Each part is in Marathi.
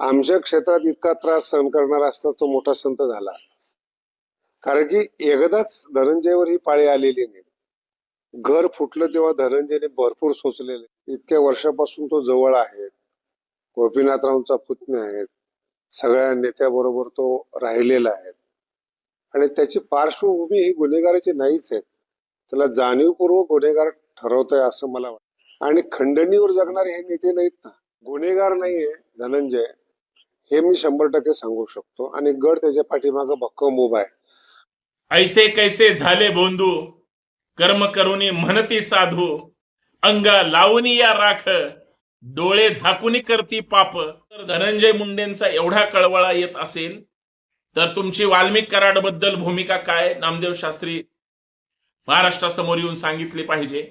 आमच्या क्षेत्रात इतका त्रास सहन करणारा असता तो मोठा संत झाला असता. कारण की एकदाच धनंजयवर ही पाळी आलेली नाही. घर फुटलं तेव्हा धनंजयने भरपूर सोचलेले इतक्या वर्षापासून तो जवळ आहे. गोपीनाथरावचा पुतण्या आहेत. सगळ्या नेत्याबरोबर तो राहिलेला आहे. आणि त्याची पार्श्वभूमी ही गुन्हेगाराची नाहीच आहे. त्याला जाणीवपूर्वक गुन्हेगार ठरवतोय असं मला वाटतं. आणि खंडणीवर जगणारे हे नेते नाहीत ना. गुन्हेगार नाहीये धनंजय. हे मी शंभर टक्के सांगू शकतो. आणि गड त्याच्या पाठीमागं भक्कम उभा आहे. ऐसे कैसे झाले बोंधू कर्म करुनी म्हणती साधू. अंगा लावणी या राख. डोळे झाकुनी करती पाप. तर धनंजय मुंडेंचा एवढा कळवळा येत असेल तर तुमची वाल्मिक कराडबद्दल भूमिका काय? नामदेव शास्त्री महाराष्ट्रासमोर येऊन सांगितली पाहिजे.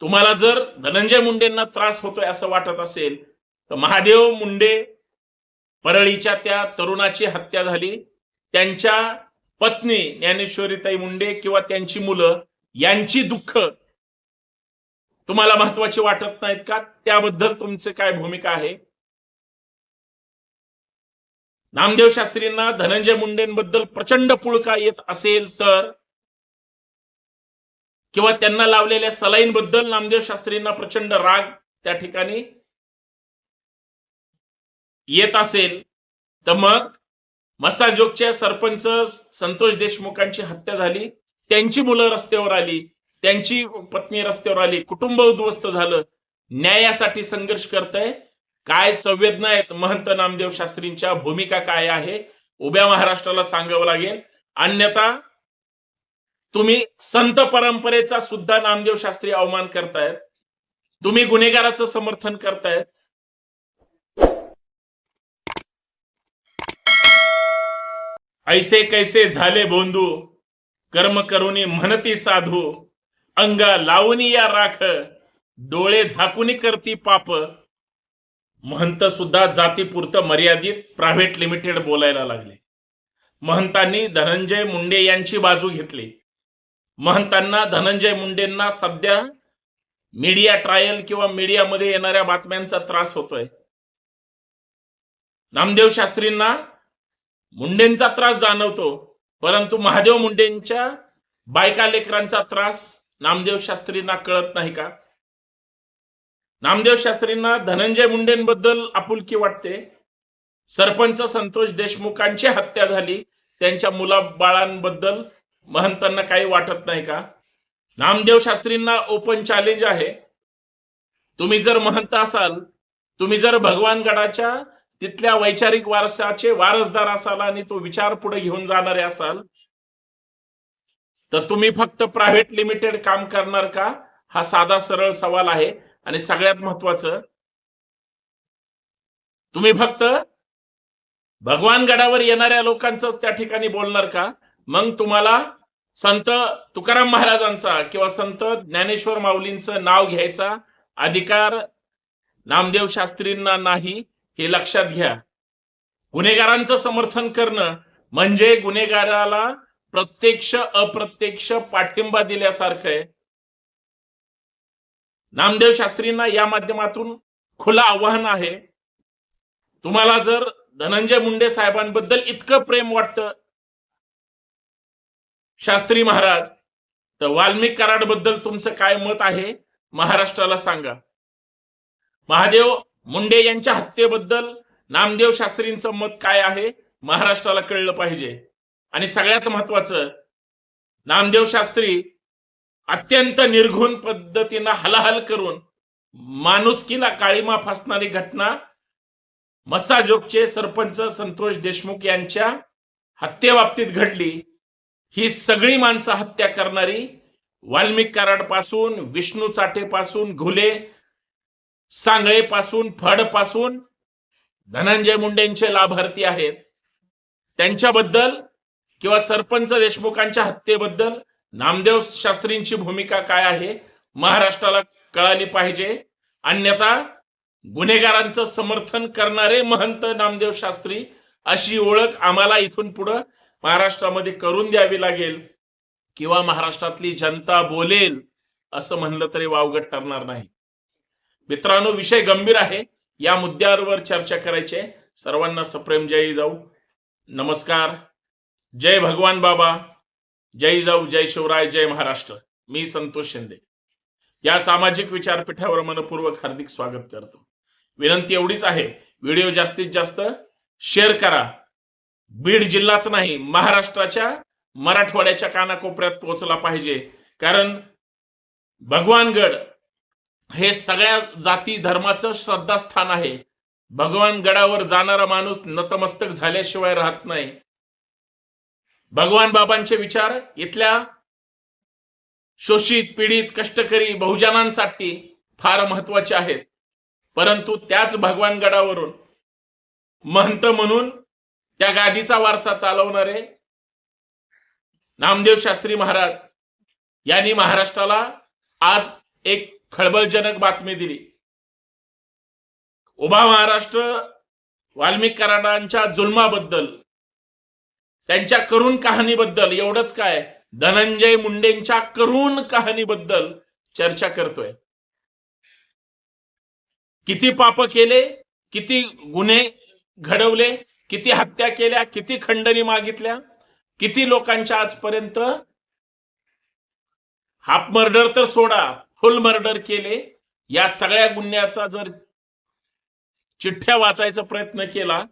तुम्हाला जर धनंजय मुंडेंना त्रास होतोय असं वाटत असेल तर महादेव मुंडे परळीच्या त्या तरुणाची हत्या झाली. त्यांच्या पत्नी ज्ञानेश्वरीताई मुंडे किंवा त्यांची मुलं यांची दुःख तुम्हाला महत्वाची वाटत नाहीत का? त्याबद्दल तुमची काय भूमिका आहे? नामदेव शास्त्रींना धनंजय मुंडेंबद्दल प्रचंड पुळका येत असेल तर किंवा त्यांना लावलेल्या सलाईन बद्दल नामदेव शास्त्रींना प्रचंड राग त्या ठिकाणी येत असेल तर मग मसाजोगच्या सरपंच संतोष देशमुखांची हत्या झाली त्यांची मुलं रस्त्यावर आली त्यांची पत्नी रस्त्यावर आली कुटुंब उद्ध्वस्त झालं. न्यायासाठी संघर्ष करताय. काय संवेदना आहेत? महंत नामदेव शास्त्रींच्या भूमिका काय आहे? उभ्या महाराष्ट्राला सांगावं लागेल. अन्यथा तुम्ही संत परंपरेचा सुद्धा नामदेव शास्त्री अवमान करतायत. तुम्ही गुन्हेगाराचं समर्थन करतायत. ऐसे कैसे झाले बोंधू कर्म करुनी म्हणती साधू अंगा लावणी या राख डोळे झाकुनी करती पाप. महंत सुद्धा जातीपुरतं मर्यादित प्रायव्हेट लिमिटेड बोलायला लागले. महंतांनी धनंजय मुंडे यांची बाजू घेतली. महंतांना धनंजय मुंडेंना सध्या मीडिया ट्रायल किंवा मीडियामध्ये येणाऱ्या बातम्यांचा त्रास होतोय. नामदेव शास्त्रींना मुंडेंचा त्रास जाणवतो परंतु महादेव मुंडेंच्या बायका लेकरांचा त्रास नामदेव शास्त्रींना कळत नाही का? नामदेव शास्त्रींना धनंजय मुंडेंबद्दल आपुलकी वाटते. सरपंच संतोष देशमुखांची हत्या झाली. त्यांच्या मुला बाळांबद्दल महंतांना काही वाटत नाही का? नामदेव शास्त्रींना ओपन चॅलेंज आहे. तुम्ही जर महंत असाल तुम्ही जर भगवान गडाच्या तिथल्या वैचारिक वारसाचे वारसदार असाल आणि तो विचार पुढे घेऊन जाणारे असाल तर तुम्ही फक्त प्रायव्हेट लिमिटेड काम करणार का? हा साधा सरळ सवाल आहे. आणि सगळ्यात महत्वाचं तुम्ही फक्त भगवान गडावर येणाऱ्या लोकांचंच त्या ठिकाणी बोलणार का? मग तुम्हाला संत तुकाराम महाराजांचा किंवा संत ज्ञानेश्वर माऊलींचं नाव घ्यायचा अधिकार नामदेव शास्त्रींना नाही. हे लक्षात घ्या. गुन्हेगारांचं समर्थन करणं म्हणजे गुन्हेगाराला प्रत्यक्ष अप्रत्यक्ष पाठिंबा दिल्यासारखं आहे. नामदेव शास्त्रींना या माध्यमातून खुलं आव्हान आहे. तुम्हाला जर धनंजय मुंडे साहेबांबद्दल इतकं प्रेम वाटतं शास्त्री महाराज तर वाल्मिक कराडबद्दल तुमचं काय मत आहे महाराष्ट्राला सांगा. महादेव मुंडे यांच्या हत्येबद्दल नामदेव शास्त्रींचं मत काय आहे महाराष्ट्राला कळलं पाहिजे. आणि सगळ्यात महत्वाचं नामदेव शास्त्री अत्यंत निर्घुण पद्धतीनं हलाहल करून माणुसकीला काळीमा फासणारी घटना मस्ताजोगचे सरपंच संतोष देशमुख यांच्या हत्येबाबतीत घडली. ही सगळी माणसं हत्या करणारी वाल्मिक कराडपासून विष्णू चाटे पासून घुले सांगळेपासून फडपासून धनंजय मुंडेंचे लाभार्थी आहेत. त्यांच्याबद्दल किंवा सरपंच देशमुखांच्या हत्येबद्दल नामदेव शास्त्रींची भूमिका काय आहे महाराष्ट्राला कळाली पाहिजे. अन्यथा गुन्हेगारांचं समर्थन करणारे महंत नामदेव शास्त्री अशी ओळख आम्हाला इथून पुढं महाराष्ट्रामध्ये करून द्यावी लागेल किंवा महाराष्ट्रातली जनता बोलेल असं म्हणलं तरी वावगट ठरणार नाही. मित्रांनो विषय गंभीर आहे. या मुद्द्यावर चर्चा करायची आहे. सर्वांना सप्रेम जय जाऊ. नमस्कार. जय भगवान बाबा. जय जाऊ जय शिवराय जय महाराष्ट्र. मी संतोष शिंदे. या सामाजिक विचारपीठावर मनपूर्वक हार्दिक स्वागत करतो. विनंती एवढीच आहे व्हिडिओ जास्तीत जास्त शेअर करा. बीड जिल्हाच नाही महाराष्ट्राच्या मराठवाड्याच्या कानाकोपऱ्यात पोहोचला पाहिजे. कारण भगवानगड हे सगळ्या जाती धर्माचं श्रद्धास्थान आहे. भगवान गडावर जाणारा माणूस नतमस्तक झाल्याशिवाय राहत नाही. भगवान बाबांचे विचार इथल्या शोषित पीडित कष्टकरी बहुजनांसाठी फार महत्त्वाचे आहेत. परंतु त्याच भगवान गडावरून महंत म्हणून त्या गादीचा वारसा चालवणारे नामदेव शास्त्री महाराज यांनी महाराष्ट्राला आज एक खळबळजनक बातमी दिली. उभा महाराष्ट्र वाल्मिक कराडांच्या जुलमाबद्दल त्यांच्या करुण कहाणीबद्दल एवढंच काय? धनंजय मुंडेंच्या करुण कहाणीबद्दल चर्चा करतोय. किती पाप केले किती गुन्हे घडवले किती हत्या केल्या किती खंडणी मागितल्या किती लोकांच्या आजपर्यंत हाफ मर्डर तर सोडा फुल मर्डर केले. या सगळ्या गुन्ह्याचा जर चिठ्ठ्या वाचायचा प्रयत्न केला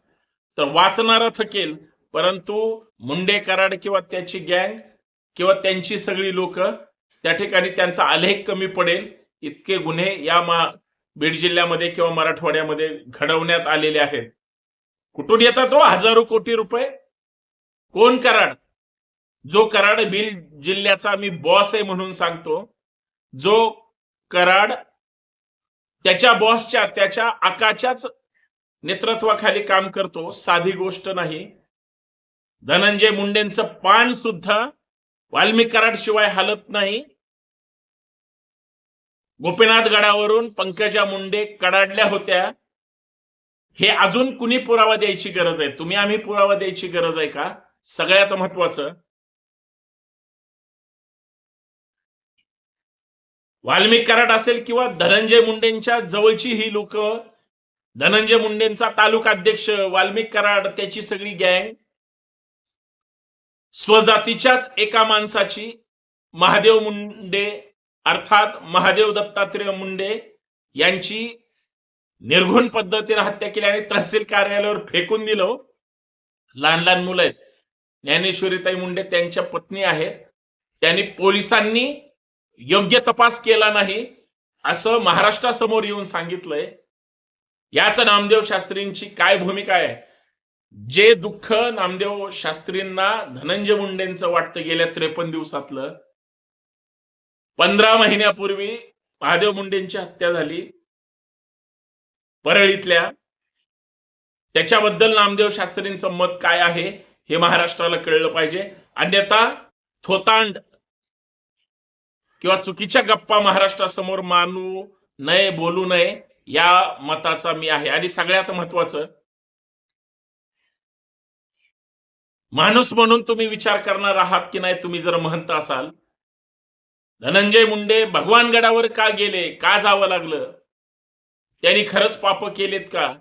तर वाचणारा थकेल. परंतु मुंडे कराड किंवा त्याची गँग किंवा त्यांची सगळी लोक त्या ठिकाणी त्यांचा आलेख कमी पडेल. इतके गुन्हे या मा बीड जिल्ह्यामध्ये किंवा मराठवाड्यामध्ये घडवण्यात आलेले आहेत. कुठून येतात तो हजारो कोटी रुपये? कोण कराड? जो कराड बिल जिल्ह्याचा मी बॉस आहे म्हणून सांगतो. जो कराड त्याच्या बॉसच्या त्याच्या आकाच्याच नेतृत्वाखाली काम करतो साधी गोष्ट नाही. धनंजय मुंडेंचं पान सुद्धा वाल्मिक कराड शिवाय हलत नाही. गोपीनाथ गडावरून पंकजा मुंडे कडाडल्या होत्या. हे अजून कुणी पुरावा द्यायची गरज आहे? तुम्ही आम्ही पुरावा द्यायची गरज आहे का? सगळ्यात महत्वाचं वाल्मिक कराड असेल किंवा धनंजय मुंडेंच्या जवळची ही लोक धनंजय मुंडेंचा तालुका अध्यक्ष वाल्मिक कराड त्याची सगळी गँग स्वजातीच्याच एका माणसाची महादेव मुंडे अर्थात महादेव दत्तात्रय मुंडे यांची निर्घुण पद्धतीने हत्या केली आणि तहसील कार्यालयावर फेकून दिलं हो. लहान लहान मुलं आहेत. ज्ञानेश्वरीताई मुंडे त्यांच्या पत्नी आहेत. त्यांनी पोलिसांनी योग्य तपास केला नाही असं महाराष्ट्रासमोर येऊन सांगितलंय. याच नामदेव शास्त्रींची काय भूमिका आहे? जे दुःख नामदेव शास्त्रींना धनंजय मुंडेंचं वाटतं गेल्या त्रेपन्न दिवसातलं. पंधरा महिन्यापूर्वी महादेव मुंडेंची हत्या झाली. परळीतल्या. त्याच्याबद्दल नामदेव शास्त्रींचं मत काय आहे हे महाराष्ट्राला कळलं पाहिजे. अन्यथा थोतांड किंवा चुकीच्या गप्पा महाराष्ट्रासमोर मानू नये बोलू नये या मताचा मी आहे. आणि सगळ्यात महत्वाचं माणूस म्हणून तुम्ही विचार करणार आहात की नाही तुम्ही जर महंत असाल. धनंजय मुंडे भगवानगडावर का गेले का जावं लागलं? त्यांनी खरंच पाप केलेत का?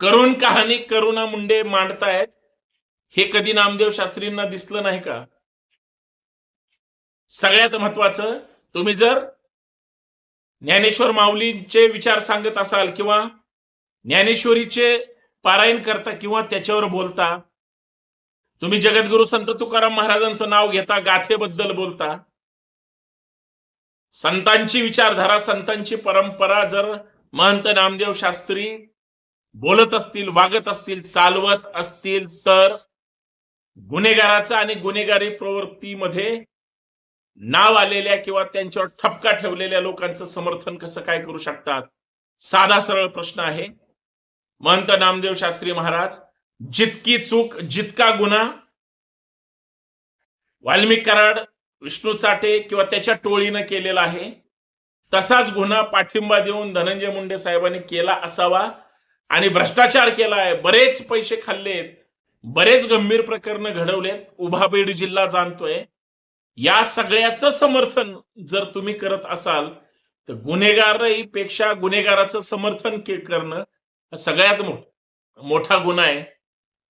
करुण कहाणी करुणा मुंडे मांडतायत. हे कधी नामदेव शास्त्रींना दिसलं नाही का? सगळ्यात महत्वाचं तुम्ही जर ज्ञानेश्वर माऊलींचे विचार सांगत असाल किंवा ज्ञानेश्वरीचे पारायण करता किंवा त्याच्यावर बोलता तुम्ही जगद्गुरु संत तुकाराम महाराजांचं नाव घेता गाथेबद्दल बोलता संतांची विचारधारा संतांची परंपरा जर महंत नामदेव शास्त्री बोलत असतील वागत असतील चालवत असतील तर गुन्हेगाराचं आणि गुन्हेगारी प्रवृत्तीमध्ये नाव आलेल्या किंवा त्यांच्यावर ठपका ठेवलेल्या लोकांचं समर्थन कसं काय करू शकतात? साधा सरळ प्रश्न आहे. महंत नामदेव शास्त्री महाराज जितकी चूक जितका गुन्हा वाल्मिक कराड विष्णू चाटे किंवा त्याच्या टोळीनं केलेला आहे तसाच गुन्हा पाठिंबा देऊन धनंजय मुंडे साहेबांनी केला असावा आणि भ्रष्टाचार केला आहे. बरेच पैसे खाल्लेत बरेच गंभीर प्रकरण घडवलेत. उभाबीड जिल्हा जाणतोय. या सगळ्याचं समर्थन जर तुम्ही करत असाल तर गुन्हेगारही पेक्षा गुन्हेगाराचं समर्थन करणं सगळ्यात मोठा गुन्हा आहे.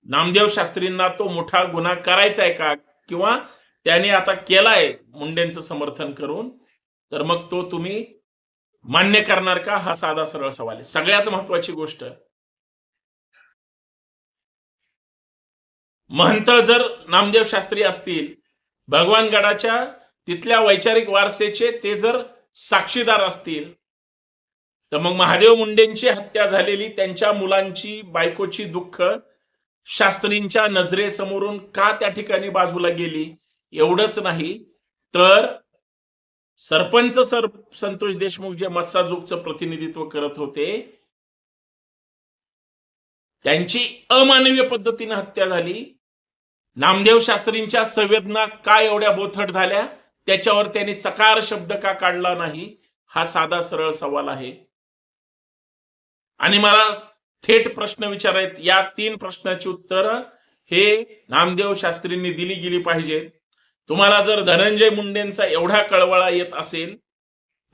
नामदेव शास्त्रींना तो मोठा गुन्हा करायचा आहे का? किंवा त्याने आता केलाय मुंडेंचं समर्थन करून तर मग तो तुम्ही मान्य करणार का? हा साधा सरळ सवाल आहे. सगळ्यात महत्वाची गोष्ट महंत जर नामदेव शास्त्री असतील भगवान गडाच्या तिथल्या वैचारिक वारसेचे ते जर साक्षीदार असतील तर मग महादेव मुंडेंची हत्या झालेली त्यांच्या मुलांची बायकोची दुःख शास्त्रींच्या नजरेसमोरून का त्या ठिकाणी बाजूला गेली एवढंच नाही. तर सरपंच सर संतोष देशमुख जे मस्साजोगचं प्रतिनिधित्व करत होते त्यांची अमानवीय पद्धतीने हत्या झाली. नामदेव शास्त्रींच्या संवेदना काय एवढ्या बोथट झाल्या? त्याच्यावर त्यांनी चकार शब्द का काढला नाही? हा साधा सरळ सवाल आहे. आणि मला थेट प्रश्न विचारायत या तीन प्रश्नाची उत्तर हे नामदेव शास्त्रींनी दिली गेली पाहिजे. तुम्हाला जर धनंजय मुंडेंचा एवढा कळवळा येत असेल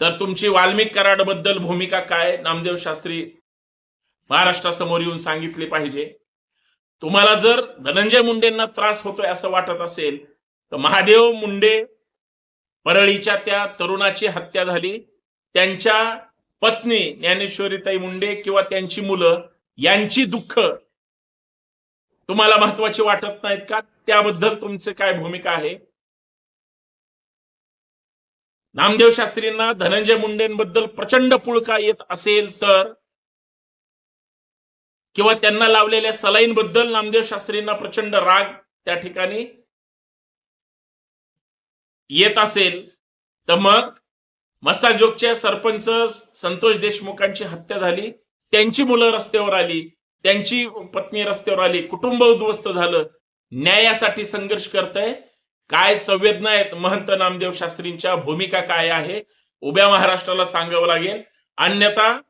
तर तुमची वाल्मिक कराडबद्दल भूमिका काय? नामदेव शास्त्री महाराष्ट्रासमोर येऊन सांगितली पाहिजे. तुम्हाला जर धनंजय मुंडेंना त्रास होतोय असं वाटत असेल तर महादेव मुंडे परळीच्या त्या तरुणाची हत्या झाली. त्यांच्या पत्नी ज्ञानेश्वरीताई मुंडे किंवा त्यांची मुलं यांची दुःख तुम्हाला महत्वाची वाटत नाहीत का? त्याबद्दल तुमचे काय भूमिका आहे? नामदेव शास्त्रींना धनंजय मुंडेंबद्दल प्रचंड पुळका येत असेल तर किंवा त्यांना लावलेल्या सलाईनबद्दल नामदेव शास्त्रींना प्रचंड राग त्या ठिकाणी येत असेल तर मग मस्ताजोगच्या सरपंच संतोष देशमुखांची हत्या झाली त्यांची मुलं रस्त्यावर आली त्यांची पत्नी रस्त्यावर आली कुटुंब उद्ध्वस्त झालं. न्यायासाठी संघर्ष करताय. काय संवेदना आहेत महंत नामदेव शास्त्रींच्या? भूमिका काय आहे? उभ्या महाराष्ट्राला सांगावं लागेल. अन्यथा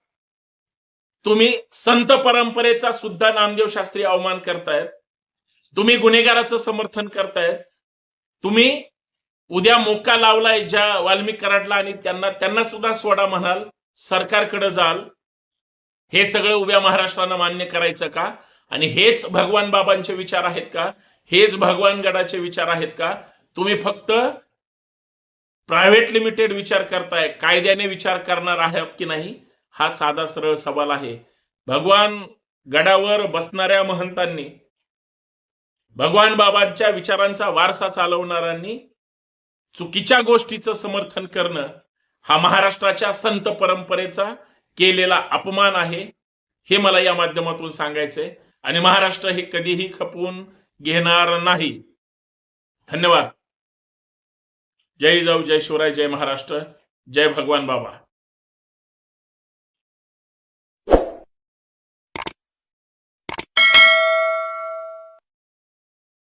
तुम्ही संत परंपरेचा सुद्धा नामदेव शास्त्री अवमान करतायत. तुम्ही गुन्हेगाराचं समर्थन करतायत. तुम्ही उद्या मोका लावलाय ज्या वाल्मिक कराडला आणि त्यांना त्यांना सुद्धा सोडा म्हणाल सरकारकडे जाल. हे सगळं उभ्या महाराष्ट्रानं मान्य करायचं का? आणि हेच भगवान बाबांचे विचार आहेत का? हेच भगवान गडाचे विचार आहेत का? तुम्ही फक्त प्रायव्हेट लिमिटेड विचार करताय. कायद्याने विचार करणार आहात की नाही? हा साधा सरळ सवाल आहे. भगवान गडावर बसणाऱ्या महंतांनी भगवान बाबांच्या विचारांचा वारसा चालवणाऱ्यांनी चुकीच्या गोष्टीचं समर्थन करणं हा महाराष्ट्राच्या संत परंपरेचा केलेला अपमान आहे हे मला या माध्यमातून सांगायचंय आणि महाराष्ट्र हे कधीही खपवून घेणार नाही. धन्यवाद. जय जाऊ जय शिवराय जय महाराष्ट्र जय भगवान बाबा.